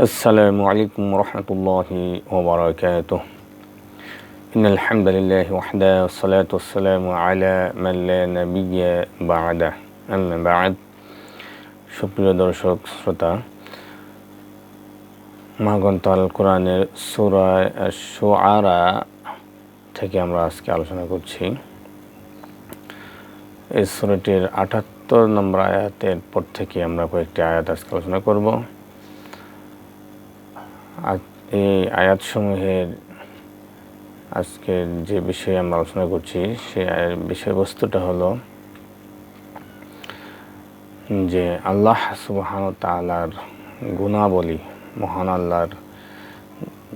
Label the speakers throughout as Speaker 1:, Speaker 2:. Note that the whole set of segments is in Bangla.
Speaker 1: السلام عليكم ورحمة الله وبركاته إن الحمد لله وحده والصلاة والسلام على من لا نبي بعده أما بعد সুপ্রিয় দর্শক শ্রোতা মাগন্তাল কোরআনের সুরায় সুআরা থেকে আমরা আজকে আলোচনা করছি এই সুরটির আটাত্তর নম্বর আয়াতের পর থেকে আমরা কয়েকটি আয়াত আজকে আলোচনা করব এই আয়াতসমূহের আজকের যে বিষয়ে আমরা আলোচনা করছি সে বিষয়বস্তুটা হলো যে আল্লাহ সুবাহান তালার গুণাবলী, মহান আল্লাহর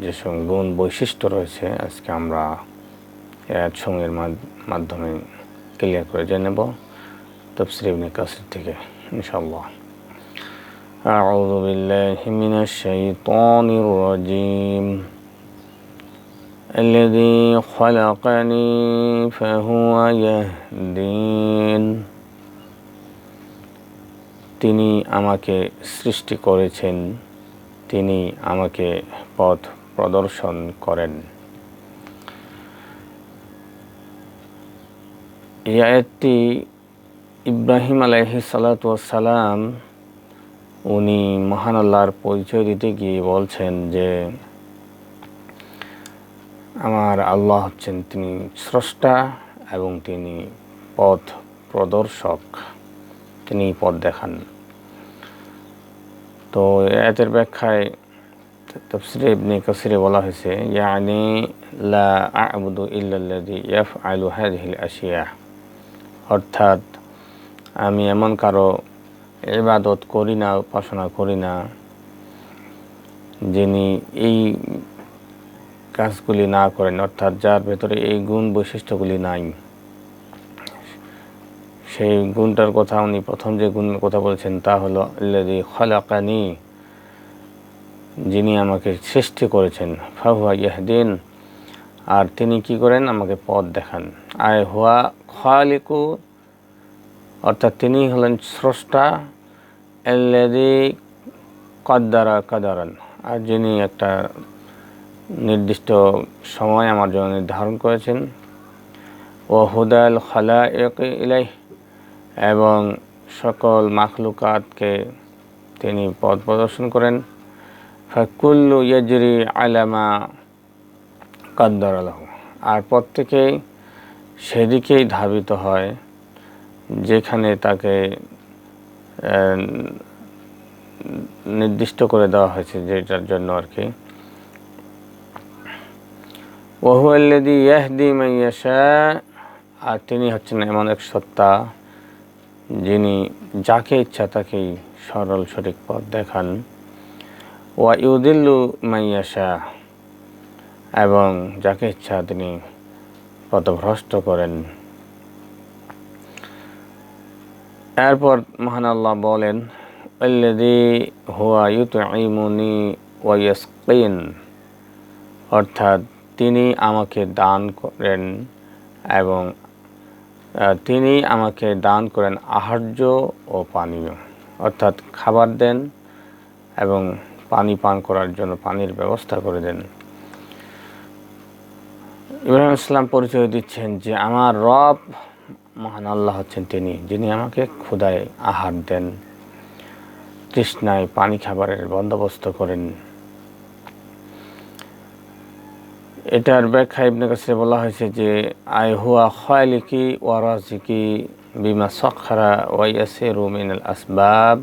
Speaker 1: যেসব গুণ বৈশিষ্ট্য রয়েছে, আজকে আমরা আয়াতসমূহের মাধ্যমে ক্লিয়ার করে জেনে নেব। তফসির ইবনে কাসির থেকে ইনশাল্লাহ أعوذ بالله من الشيطان الرجيم الذي خلقني فهو يهدين তিনি আমাকে সৃষ্টি করেছেন তিনি আমাকে পথ প্রদর্শন করেন এই আয়াতটি ইব্রাহিম আলাইহি সালাম উনি মহান আল্লাহর পরিচয় দিতে গিয়ে বলছেন যে, আমার আল্লাহ হচ্ছেন তিনি স্রষ্টা এবং তিনি পথ প্রদর্শক। তিনি পথ দেখান। তো এতের ব্যাখ্যায় তফসিরে ইবনে কাসিরে বলা হয়েছে, ইয়ানি লা আবুদু ইল্লাল্লাযী ইয়াফআলু হাযিহিল আশিয়া। অর্থাৎ, আমি এমন কারও ইবাদত করি না, উপাসনা করি না। যিনি এই কাজগুলি না করেন, অর্থাৎ যার ভেতরে এই গুণ বৈশিষ্ট্যগুলি নাই, সেই গুণটার কথা উনি প্রথম যে গুণের কথা বলেছেন তা হলো আল্লাদি খলাকানি যিনি আমাকে সৃষ্টি করেছেন। ফাহুয়া ইয়াহদিন, আর তিনি কি করেন? আমাকে পথ দেখান। আয় হুয়া খালিকু অর্থাৎ তিনি হলেন স্রষ্টা এল্লাদি কদ্দারা কাদারান, আর যিনি একটা নির্দিষ্ট সময় আমার জন্য নির্ধারণ করেছেন। ও হুদাল খালা ইলাই এবং সকল মাখলুকাতকে তিনি পথ প্রদর্শন করেন। ফাকুল্লু ইয়াজরি আলামা কাদ্দার আলহ আর প্রত্যেকেই সেদিকেই ধাবিত হয়। যেখানে তাকে নির্দিষ্ট করে দেওয়া হয়েছে যেটার জন্য আর কি। ওহুয়াল্লাদি ইয়াহদি মাইয়াশা আর তিনি হচ্ছেন এমন এক সত্তা যিনি যাকে ইচ্ছা তাকেই সরল সঠিক পথ দেখান। ওয়া ইউদিল্লু মাইয়াশা এবং যাকে ইচ্ছা তিনি পথভ্রষ্ট করেন। এরপর মহান আল্লাহ বলেন অর্থাৎ তিনি আমাকে দান করেন এবং তিনি আমাকে দান করেন আহার্য ও পানীয়। অর্থাৎ খাবার দেন এবং পানি পান করার জন্য পানির ব্যবস্থা করে দেন। ইব্রাহিম ইসলাম পরিচয় দিচ্ছেন যে, আমার রব মহান আল্লাহ হচ্ছেন তিনি, যিনি আমাকে ক্ষুদায় আহার দেন, তৃষ্ণায় পানি খাবারের বন্দোবস্ত করেন। এটার ব্যাখ্যা ইবনে কাছে বলা হয়েছে যে, আই হুয়া খয়ালিকি ওয়ারাজিকি বিমা সখারা ওয়াইয়াসিরু মিনাল আসবাব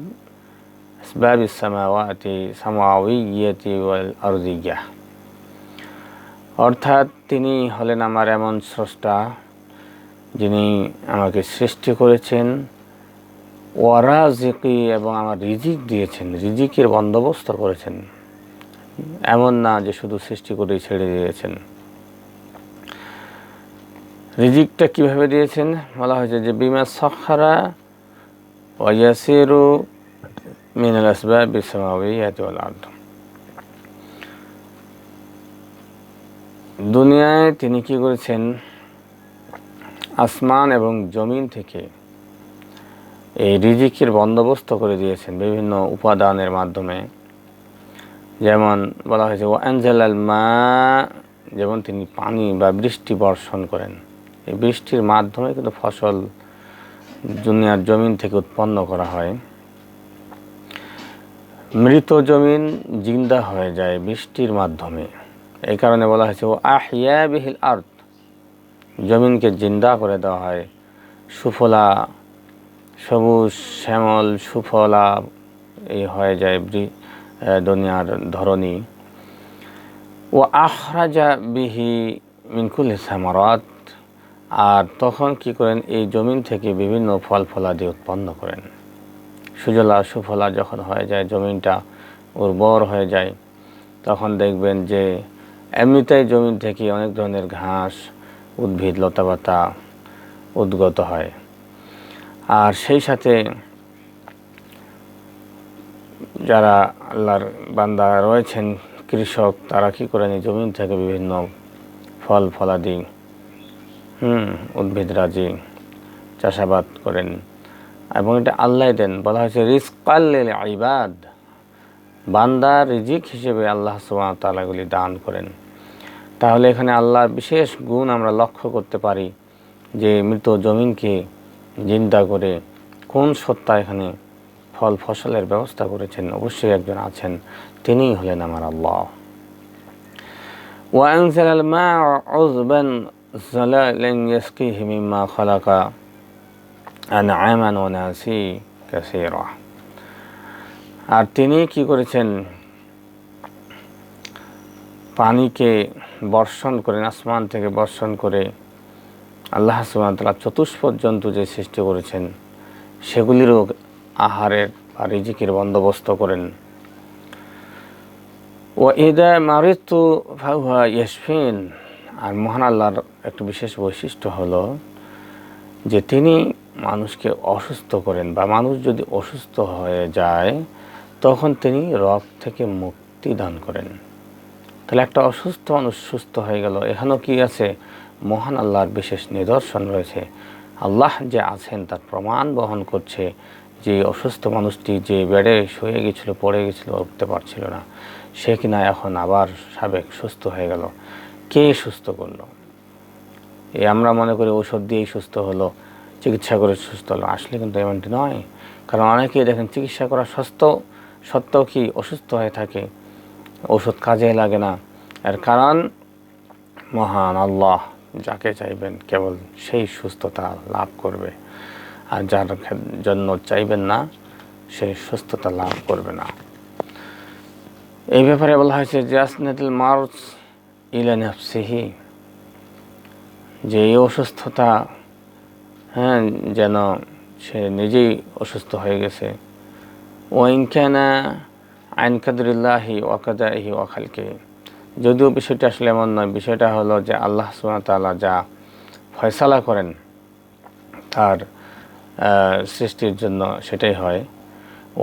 Speaker 1: আসবাব ইসামাওয়াতি সামাউইয়াতি ওয়াল আরদিয়া অর্থাৎ তিনি হলেন আমার এমন স্রষ্টা যিনি আমাকে সৃষ্টি করেছেন ওয়ারাজিকি এবং আমার রিজিক দিয়েছেন, রিজিকের বন্দোবস্ত করেছেন। এমন না যে শুধু সৃষ্টি করেই ছেড়ে দিয়েছেন। রিজিকটা কীভাবে দিয়েছেন? বলা হয়েছে যে, বিমা সখারা ওয়াসিরু মিনাল ওয়াল আরদ। দুনিয়ায় তিনি কি করেছেন? আসমান এবং জমিন থেকে এই রিজিকের বন্দোবস্ত করে দিয়েছেন বিভিন্ন উপাদানের মাধ্যমে। যেমন বলা হয়েছে ও অ্যাঞ্জেলাল মা যেমন তিনি পানি বা বৃষ্টি বর্ষণ করেন। এই বৃষ্টির মাধ্যমে কিন্তু ফসল দুনিয়ার জমিন থেকে উৎপন্ন করা হয়। মৃত জমিন জিন্দা হয়ে যায় বৃষ্টির মাধ্যমে। এই কারণে বলা হয়েছে ও আহিয়া বিহিল আর্থ জমিনকে জিন্দা করে দেওয়া হয়। সুফলা, সবুজ, শ্যামল, সুফলা এই হয়ে যায় দুনিয়ার ধরনী ও আখরাজা বিহি মিনকুল সামারাত, আর তখন কি করেন? এই জমিন থেকে বিভিন্ন ফল ফলাদি উৎপন্ন করেন। সুজলা, সুফলা যখন হয়ে যায়, জমিনটা উর্বর হয়ে যায়, তখন দেখবেন যে এমনিতেই জমিন থেকে অনেক ধরনের ঘাস উদ্ভিদ লতাপাতা উদ্গত হয়। আর সেই সাথে যারা আল্লাহর বান্দা রয়েছেন, কৃষক, তারা কি করেন জমিন থেকে বিভিন্ন ফল, ফলাদি, হুম, উদ্ভিদ রাজি, চাষাবাদ করেন এবং এটা আল্লাহ দেন। বলা হয়েছে রিস্কাল্লিল আইবাদ বান্দা রিজিক হিসেবে আল্লাহ সুবহানাহু ওয়া দান করেন। তাহলে এখানে আল্লাহর বিশেষ গুণ আমরা লক্ষ্য করতে পারি যে মৃত জমিনকে জিন্দা করে কোন সত্তা এখানে ফল ফসলের ব্যবস্থা করেছেন অবশ্যই একজন আছেন তিনিই হলেন আমার আল্লাহ وأنزل الماء عذبا زلالا يسقيه مما خلق أنعاما وناسي كثيرا আর তিনি কি করেছেন পানিকে বর্ষণ করেন আসমান থেকে বর্ষণ করে আল্লাহ সুবাহতাল্লাহ চতুষ্পদ জন্তু যে সৃষ্টি করেছেন, সেগুলিরও আহারের বা রিজিকের বন্দোবস্ত করেন। ও ইদা মারিতু ফাহুয়া ইয়াসফিন আর মহান আল্লাহর একটি বিশেষ বৈশিষ্ট্য হলো যে তিনি মানুষকে অসুস্থ করেন বা মানুষ যদি অসুস্থ হয়ে যায়, তখন তিনি রোগ থেকে মুক্তি দান করেন। তাহলে একটা অসুস্থ মানুষ সুস্থ হয়ে গেল। এখানেও কি আছে? মহান আল্লাহর বিশেষ নিদর্শন রয়েছে। আল্লাহ যে আছেন, তার প্রমাণ বহন করছে যে অসুস্থ মানুষটি যে বেডে শুয়ে গেছিল, পড়ে গেছিল, উঠতে পারছিল না, সে কিনা এখন আবার সাবেক সুস্থ হয়ে গেল। কে সুস্থ করল? এই আমরা মনে করি ঔষধ দিয়েই সুস্থ হলো, চিকিৎসা করে সুস্থ হলো। আসলে কিন্তু এমনটি নয়। কারণ অনেকেই দেখেন, চিকিৎসা করা সুস্থ সত্ত্বেও কি অসুস্থ হয়ে থাকে? ওষুধ কাজে লাগে না। এর কারণ, মহান আল্লাহ যাকে চাইবেন কেবল সেই সুস্থতা লাভ করবে। আর যার জন্য চাইবেন না সেই সুস্থতা লাভ করবে না। এই ব্যাপারে বলা হয়েছে জাসনাতুল মারুস ইলা নাফসিহি, যে এই অসুস্থতা হ্যাঁ যেন সে নিজেই অসুস্থ হয়ে গেছে। ওয়াইনখানা আইন কাদরিল্লাহি ওয়াকাদাহি ওয়াখালকে যদিও বিষয়টা আসলে এমন নয়, বিষয়টা হলো যে আল্লাহ তাআলা যা ফয়সালা করেন তার সৃষ্টির জন্য সেটাই হয়।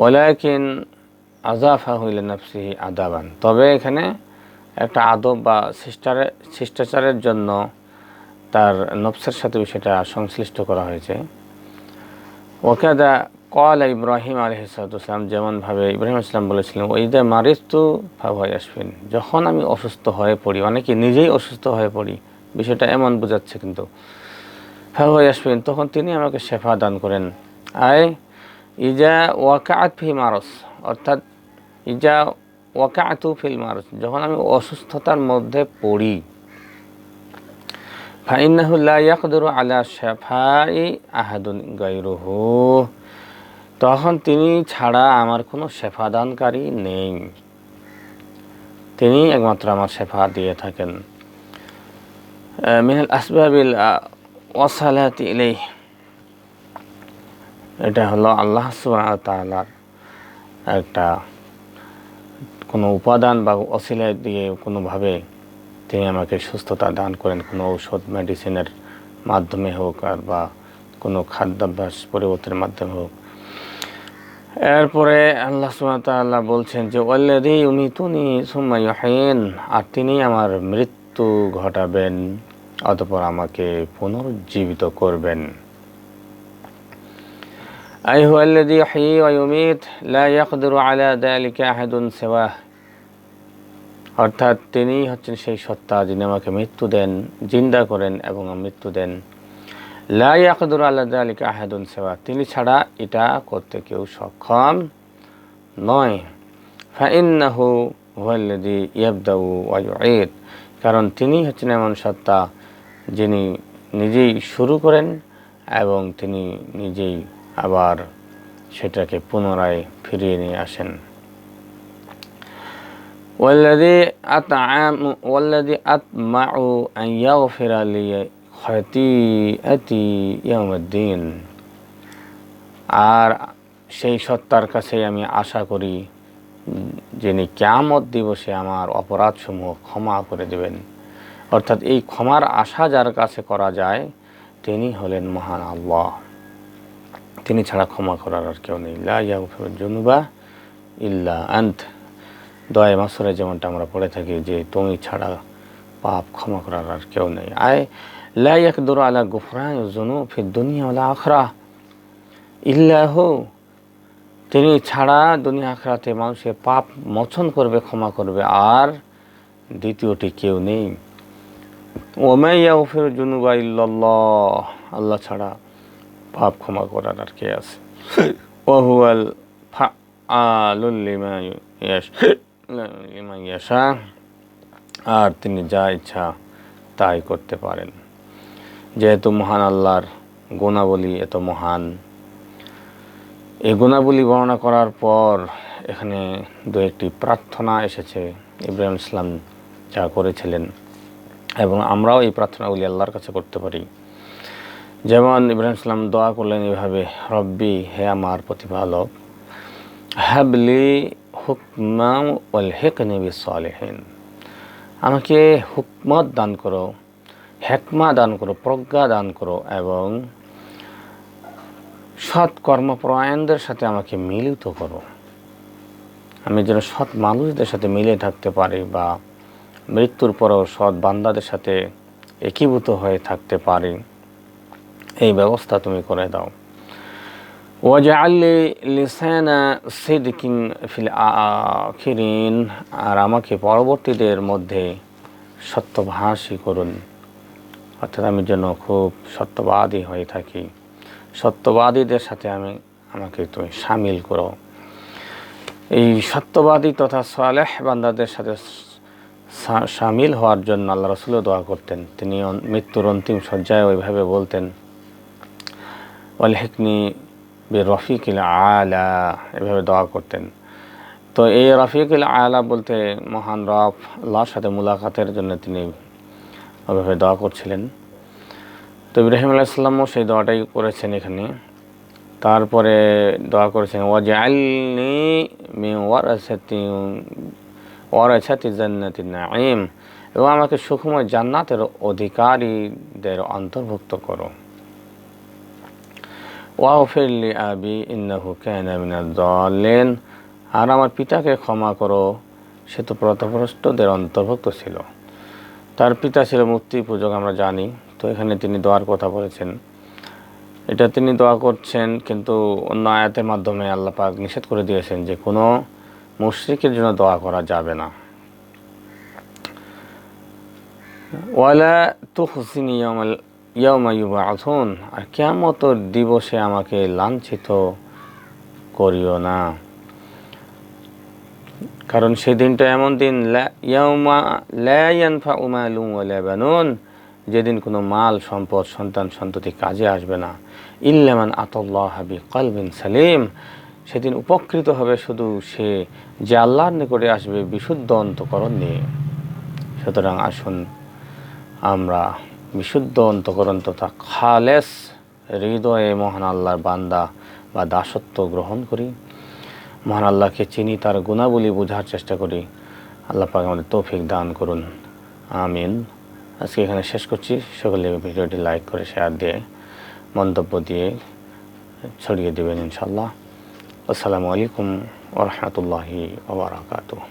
Speaker 1: ওলাকিন আজাফা হইলে নাফসিহি আদাবান তবে এখানে একটা আদব বা শিষ্টারের শিষ্টাচারের জন্য তার নফসের সাথে বিষয়টা সংশ্লিষ্ট করা হয়েছে। ওকাদা কল ইব্রাহিম আলহিসাম যেমনভাবে ইব্রাহিম ইসলাম বলেছিলেন, ওইদা মারিস্তু ফাভাই আসফিন যখন আমি অসুস্থ হয়ে পড়ি, অনেকে নিজেই অসুস্থ হয়ে পড়ি, বিষয়টা এমন বোঝাচ্ছে কিন্তু। ফাভাই আসফিন তখন তিনি আমাকে শেফা দান করেন। আয়, ইজা ওয়াকাত ফি মারস। অর্থাৎ, ইজা ওয়াকাতু ফিল মারস। যখন আমি অসুস্থতার মধ্যে পড়ি, ফাইন্নাহু লা ইয়াকদিরু আলা শাফাই আহাদুন গায়রুহু। তখন তিনি ছাড়া আমার কোনো শেফাদানকারী নেই। তিনি একমাত্র আমার সেফা দিয়ে থাকেন। মিনাল আসবাবিল ওয়াসালাতি ইলাইহ। এটা হলো আল্লাহ তাআলার একটা কোনো উপাদান বা অসিলা দিয়ে কোনোভাবে তিনি আমাকে সুস্থতা দান করেন। কোনো ঔষধ মেডিসিনের মাধ্যমে হোক আর বা কোনো খাদ্যাভ্যাস পরিবর্তনের মাধ্যমে হোক। এরপরে আল্লাহ সুমাতাল্লাহ বলছেন যে ওয়াল্লাদি উনি তুনি সুমাইহেন আর তিনি আমার মৃত্যু ঘটাবেন, অতপর আমাকে পুনরুজ্জীবিত করবেন। আই হুয়াল্লাদি হি উমিত লা ইয়াকদিরু আলা যালিকা আহাদুন সেবা অর্থাৎ তিনি হচ্ছেন সেই সত্তা যিনি আমাকে মৃত্যু দেন, জিন্দা করেন এবং মৃত্যু দেন। লাইয়াকদুর আল্লাহ আলী আহাদুল সেবা তিনি ছাড়া এটা করতে কেউ সক্ষম নয়। ফাইন্নাহু হুয়াল্লাদি ইয়াবদাউ ওয়াইদ কারণ তিনি হচ্ছেন এমন সত্তা যিনি নিজেই শুরু করেন এবং তিনি নিজেই আবার সেটাকে পুনরায় ফিরিয়ে নিয়ে আসেন। ওয়াল্লাদি আত ওয়াল্লাদি আতমাউ আন ইয়াগফিরা লিয়া খতিআতি ইয়ামুদ্দিন আর সেই সত্তার কাছে আমি আশা করি যিনি ক্যামত দিবসে আমার অপরাধসমূহ ক্ষমা করে দেবেন। অর্থাৎ এই ক্ষমার আশা যার কাছে করা যায়, তিনি হলেন মহান আল্লাহ। তিনি ছাড়া ক্ষমা করার আর কেউ নেই। জুনুবা ইল্লা আন্ত। দয় মাসরে যেমনটা আমরা পড়ে থাকি যে তুমি ছাড়া পাপ ক্ষমা করার আর কেউ নেই। আয় জুনু তিনি ছাড়া দুনিয়া আখরাতে মানুষের পাপ মোচন করবে, ক্ষমা করবে, আর দ্বিতীয়টি কেউ নেই। ওমাইয়া ফির জুনুবা ইল্লাল্লাহ, আল্লাহ ছাড়া পাপ ক্ষমা করার আর কে আছে? ফা আর তিনি যা ইচ্ছা তাই করতে পারেন। যেহেতু মহান আল্লাহর গুণাবলী এত মহান। এই গুণাবলী বর্ণনা করার পর এখানে দু একটি প্রার্থনা এসেছে, ইব্রাহিম ইসলাম যা করেছিলেন। এবং আমরাও এই প্রার্থনাগুলি আল্লাহর কাছে করতে পারি। যেমন ইব্রাহিম ইসলাম দোয়া করলেন এভাবে, রব্বি, হে আমার প্রতিপালক হ্যাবলি হুকমা ওয়াল হেকনি বিসলিহীন আমাকে হুকমত দান করো হেকমা দান করো, প্রজ্ঞা দান করো এবং সৎ কর্মপ্রয়াণদের সাথে আমাকে মিলিত করো। আমি যেন সৎ মানুষদের সাথে মিলে থাকতে পারি বা মৃত্যুর পরেও সৎ বান্দাদের সাথে একীভূত হয়ে থাকতে পারি, এই ব্যবস্থা তুমি করে দাও। ওয়াজআল্লি লিসানা সিদকিন ফিল আর আমাকে পরবর্তীদের মধ্যে সত্যভাষী করুন। অর্থাৎ আমি যেন খুব সত্যবাদী হয়ে থাকি। সত্যবাদীদের সাথে আমি, আমাকে তুমি সামিল করো। এই সত্যবাদী তথা সালেহ বান্দাদের সাথে সামিল হওয়ার জন্য আল্লাহ রসুলও দোয়া করতেন। তিনি মৃত্যুর অন্তিম শয্যায় ওইভাবে বলতেন, ওয়াল হেকনি বে রফিকিল আলা এভাবে দোয়া করতেন। তো এই রফিকুল আলা বলতে মহান রফ আল্লাহর সাথে মুলাকাতের জন্য তিনি ওইভাবে দোয়া করছিলেন। তো ইব্রাহিম আলাইসাল্লামও সেই দোয়াটাই করেছেন এখানে। তারপরে দোয়া করেছেন ওয়াজ আলনি মি ওয়ারাসাতি ওয়ারাসাতি জান্নাতি নাঈম। এবং আমাকে সুখময় জান্নাতের অধিকারীদের অন্তর্ভুক্ত করো। ওয়াফিরলি আবি, ইন্নাহু কানা দাল্লিন। আর আমার পিতাকে ক্ষমা করো, সে তো প্রতভ্রষ্টদের অন্তর্ভুক্ত ছিল। তার পিতা ছিল মূর্তি পূজক, আমরা জানি। তো এখানে তিনি দোয়ার কথা বলেছেন। এটা তিনি দোয়া করছেন, কিন্তু অন্য আয়াতের মাধ্যমে আল্লাহ পাক নিষেধ করে দিয়েছেন যে কোনো মুশ্রিকের জন্য দোয়া করা যাবে না। ওয়ালা তুহসিনি ইয়ামাল আর কেমত দিবসে আমাকে লাঞ্ছিত করিও না। কারণ সেই দিনটা এমন দিন বানুন। যেদিন কোনো মাল, সম্পদ, সন্তান, সন্ততি কাজে আসবে না। ইল্লামান আতল্লাহ হাবি কলবিন সালিম। সেদিন উপকৃত হবে শুধু সে যে আল্লাহর নিকটে আসবে বিশুদ্ধ অন্তকরণ নিয়ে। সুতরাং আসুন আমরা বিশুদ্ধ অন্তকরণ তথা খালেস হৃদয়ে মহান আল্লাহর বান্দা বা দাসত্ব গ্রহণ করি। মহান আল্লাহকে চিনি, তার গুণাবলী বোঝার চেষ্টা করি। আল্লাহ পাক আমাদের তৌফিক দান করুন। আমিন। আজকে এখানে শেষ করছি। সকলে ভিডিওটি লাইক করে শেয়ার দিয়ে মন্তব্য দিয়ে ছড়িয়ে দেবেন ইনশাল্লাহ আসসালামু আলাইকুম ওরহমতুল্লাহি ওবরাকাতুহ